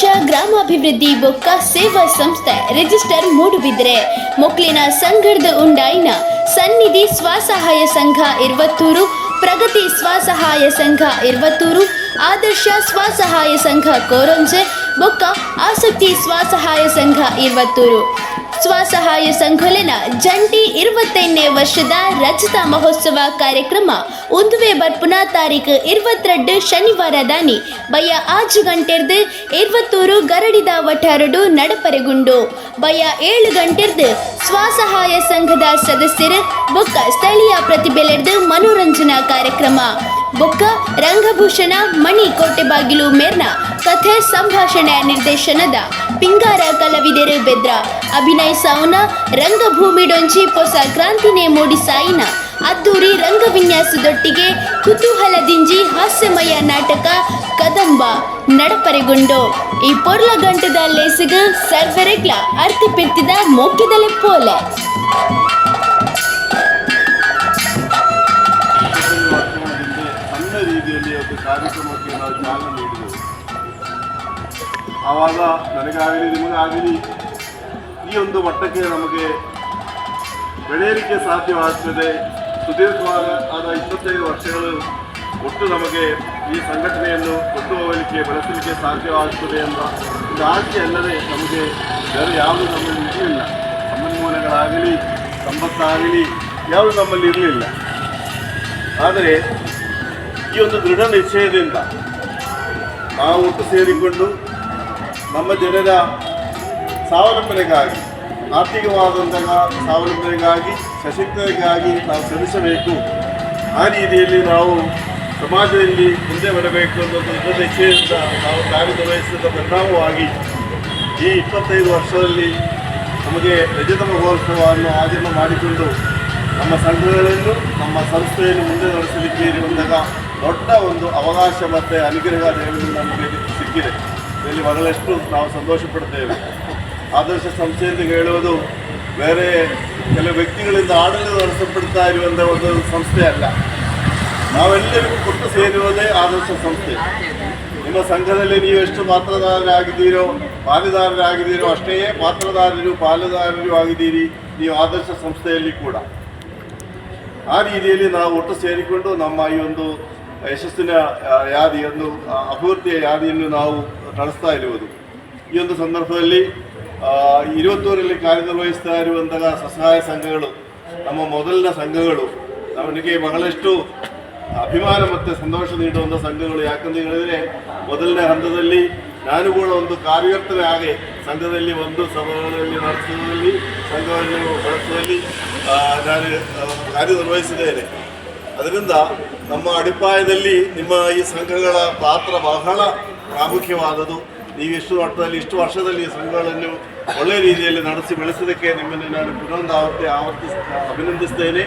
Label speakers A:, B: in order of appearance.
A: ಅಭಿವೃದ್ಧಿ ಬೊಕ್ಕ, ಸೇವಾ ಸಂಸ್ಥೆ ರಿಜಿಸ್ಟರ್ ಮೂಡುಬಿದ್ರೆ. ಮೊಕ್ಲಿನ ಸಂಘರ್ದ ಉಂಡಾಯಿನ ಸನ್ನಿಧಿ ಸ್ವಸಹಾಯ ಸಂಘ ಇರುವತ್ತೂರು, ಪ್ರಗತಿ ಸ್ವಸಹಾಯ ಸಂಘ ಇರುವತ್ತೂರು, ಆದರ್ಶ ಸ್ವಸಹಾಯ ಸಂಘ ಕೋರಂಜೆ, ಬೊಕ್ಕ ಆಸಕ್ತಿ ಸ್ವಸಹಾಯ ಸಂಘ ಇರುವತ್ತೂರು. ಸ್ವಸಹಾಯ ಸಂಘಲಿನ ಜಂಟಿ ಇರುವತ್ತೈದನೇ ವರ್ಷದ ರಜತ ಮಹೋತ್ಸವ ಕಾರ್ಯಕ್ರಮ ಉಂದುವೆ ಬರ್ಪುನ ತಾರೀಕು ಇರುವತ್ತೆರಡು ಶನಿವಾರ ದಾನಿ ಬಯ ಆಜು ಗಂಟೆರ್ದು ಇರುವತ್ತೂರು ಗರಡಿದ ವಠಾರಡು ನಡಪರೆಗುಂಡು. ಬಯ ಏಳು ಗಂಟೆರ್ದು ಸ್ವಸಹಾಯ ಸಂಘದ ಸದಸ್ಯರು ಬೊಕ್ಕ ಸ್ಥಳೀಯ ಪ್ರತಿಭೆಲೆರ್ದು ಮನೋರಂಜನಾ ಕಾರ್ಯಕ್ರಮ. ಬೊಕ್ಕ ರಂಗಭೂಷಣ ಮಣಿ ಕೋಟೆಬಾಗಿಲು ಮೇರ್ನ ಕಥೆ ಸಂಭಾಷಣೆ ನಿರ್ದೇಶನದ ಪಿಂಗಾರ ಕಲವಿದೆರೆ ಬೆದ್ರ. ಅಭಿನಯ ಸೌನ ರಂಗಭೂಮಿ ಡೊಂಚಿ ಹೊಸ ಕ್ರಾಂತಿನೇ ಮೂಡಿಸಾಯಿನ ಅದ್ದೂರಿ ರಂಗವಿನ್ಯಾಸದೊಟ್ಟಿಗೆ ಕುತೂಹಲದಿಂಜಿ ಹಾಸ್ಯಮಯ ನಾಟಕ ಕದಂಬ ನಡಪರೆಗೊಂಡು. ಈ ಪೊರ್ಲ ಗಂಟದ ಲೇಸಿಗ ಸರ್ವರೆಗ್ಲ ಅರ್ತಿ ಪೆತ್ತಿದ ಪೋಲೆ.
B: ಸಣ್ಣ ರೀತಿಯಲ್ಲಿ ಒಂದು ಕಾರ್ಯಕ್ರಮಕ್ಕೆ ನಾವು ಚಾಲನೆ ನೀಡಿದೆವು. ಆವಾಗ ನನಗಾಗಲಿ ನಿಮಗಾಗಲಿ ಈ ಒಂದು ಮಟ್ಟಕ್ಕೆ ನಮಗೆ ಬೆಳೆಯಲಿಕ್ಕೆ ಸಾಧ್ಯವಾಗ್ತದೆ. ಸುದೀರ್ಘವಾದ ಆದ ಇಪ್ಪತ್ತೈದು ವರ್ಷಗಳು ಒಟ್ಟು ನಮಗೆ ಈ ಸಂಘಟನೆಯನ್ನು ಕೊಟ್ಟು ಹೋಗಲಿಕ್ಕೆ, ಬಳಸಲಿಕ್ಕೆ ಸಾಧ್ಯವಾಗ್ತದೆ ಎಂಬ ಒಂದು ಆಸೆ ಅಲ್ಲದೆ ನಮಗೆ ಬೇರೆ ಯಾವುದು ನಮ್ಮಲ್ಲಿ ಇರಲಿಲ್ಲ. ಸಂಪನ್ಮೂಲಗಳಾಗಲಿ, ಸಂಪತ್ತಾಗಲಿ ಯಾವುದು ನಮ್ಮಲ್ಲಿ ಇರಲಿಲ್ಲ. ಆದರೆ ಈ ಒಂದು ದೃಢ ನಿಶ್ಚಯದಿಂದ ನಾವು ಒಟ್ಟು ಸೇರಿಕೊಂಡು ನಮ್ಮ ಜನರ ಸ್ವಾವಲಂಬನೆಗಾಗಿ ಆರ್ಥಿಕವಾದಂತಹ ಸ್ವಾವಲಂಬನೆಗಾಗಿ ಸಶಕ್ತರಿಗಾಗಿ ನಾವು ಶ್ರಮಿಸಬೇಕು. ಆ ರೀತಿಯಲ್ಲಿ ನಾವು ಸಮಾಜದಲ್ಲಿ ಮುಂದೆ ಬರಬೇಕು ಅನ್ನೋ ದೃಢ ನಿಶ್ಚಯದಿಂದ ನಾವು ಕಾರ್ಯನಿರ್ವಹಿಸಿದ ಪರಿಣಾಮವಾಗಿ ಈ ಇಪ್ಪತ್ತೈದು ವರ್ಷದಲ್ಲಿ ನಮಗೆ ರಜತ ಮಹೋತ್ಸವವನ್ನು ಆಚರಣೆ ಮಾಡಿಕೊಂಡು ನಮ್ಮ ಸಂಘಗಳನ್ನು, ನಮ್ಮ ಸಂಸ್ಥೆಯನ್ನು ಮುಂದೆ ನಡೆಸಲಿಕ್ಕೆ ಇರುವಂತಹ ದೊಡ್ಡ ಒಂದು ಅವಕಾಶ ಮತ್ತು ಅನುಗ್ರಹ ದೇವರು ನಮಗೆ ಸಿಕ್ಕಿದೆ. ಇಲ್ಲಿ ಬಹಳಷ್ಟು ನಾವು ಸಂತೋಷ ಪಡ್ತೇವೆ ಆದರ್ಶ ಸಂಸ್ಥೆ ಅಂತ ಹೇಳುವುದು, ಬೇರೆ ಕೆಲವು ವ್ಯಕ್ತಿಗಳಿಂದ ಆಡಳಿತ ನಡೆಸಲ್ಪಡ್ತಾ ಇರುವಂತಹ ಒಂದು ಸಂಸ್ಥೆ ಅಲ್ಲ. ನಾವೆಲ್ಲರಿಗೂ ಕೊಟ್ಟು ಸೇರಿರುವುದೇ ಆದರ್ಶ ಸಂಸ್ಥೆ. ನಿಮ್ಮ ಸಂಘದಲ್ಲಿ ನೀವು ಎಷ್ಟು ಪಾತ್ರದಾರರಾಗಿದ್ದೀರೋ ಪಾಲುದಾರರಾಗಿದ್ದೀರೋ, ಅಷ್ಟೇ ಪಾತ್ರದಾರರು ಪಾಲುದಾರರು ಆಗಿದ್ದೀರಿ. ನೀವು ಆದರ್ಶ ಸಂಸ್ಥೆಯಲ್ಲಿ ಕೂಡ. ಆ ರೀತಿಯಲ್ಲಿ ನಾವು ಒಟ್ಟು ಸೇರಿಕೊಂಡು ನಮ್ಮ ಈ ಒಂದು ಯಶಸ್ಸಿನ ಯಾದಿಯನ್ನು ಅಭಿವೃದ್ಧಿಯ ಯಾದಿಯನ್ನು ನಾವು ನಡೆಸ್ತಾ ಇರುವುದು. ಈ ಒಂದು ಸಂದರ್ಭದಲ್ಲಿ ಇರುವತ್ತೂರಲ್ಲಿ ಕಾರ್ಯನಿರ್ವಹಿಸ್ತಾ ಇರುವಂತಹ ಸ್ವಸಹಾಯ ಸಂಘಗಳು, ನಮ್ಮ ಮೊದಲಿನ ಸಂಘಗಳು, ನಮಗೆ ಬಹಳಷ್ಟು ಅಭಿಮಾನ ಮತ್ತು ಸಂತೋಷ ನೀಡುವಂಥ ಸಂಘಗಳು. ಯಾಕಂತ ಹೇಳಿದರೆ, ಮೊದಲನೇ ಹಂತದಲ್ಲಿ ನಾನು ಕೂಡ ಒಂದು ಕಾರ್ಯರ್ತನೆ ಆಗಿ ಸಂಘದಲ್ಲಿ ಒಂದು ಸಭೆಗಳಲ್ಲಿ ನಡೆಸುವುದರಲ್ಲಿ ಸಂಘವನ್ನು ನಡೆಸುವಲ್ಲಿ ನಾನು ಕಾರ್ಯನಿರ್ವಹಿಸಿದ್ದೇನೆ. ಅದರಿಂದ ನಮ್ಮ ಅಡಿಪಾಯದಲ್ಲಿ ನಿಮ್ಮ ಈ ಸಂಘಗಳ ಪಾತ್ರ ಬಹಳ ಪ್ರಾಮುಖ್ಯವಾದದ್ದು. ನೀವು ಇಷ್ಟು ಮಟ್ಟದಲ್ಲಿ ಇಷ್ಟು ವರ್ಷದಲ್ಲಿ ಈ ಸಂಘಗಳನ್ನು ಒಳ್ಳೆಯ ರೀತಿಯಲ್ಲಿ ನಡೆಸಿ ಬೆಳೆಸೋದಕ್ಕೆ ನಿಮ್ಮನ್ನು ನಾನು ಪುನೊಂದು ಆವರ್ತಿ ಆವರ್ತಿಸ್, ಅಭಿನಂದಿಸ್ತೇನೆ.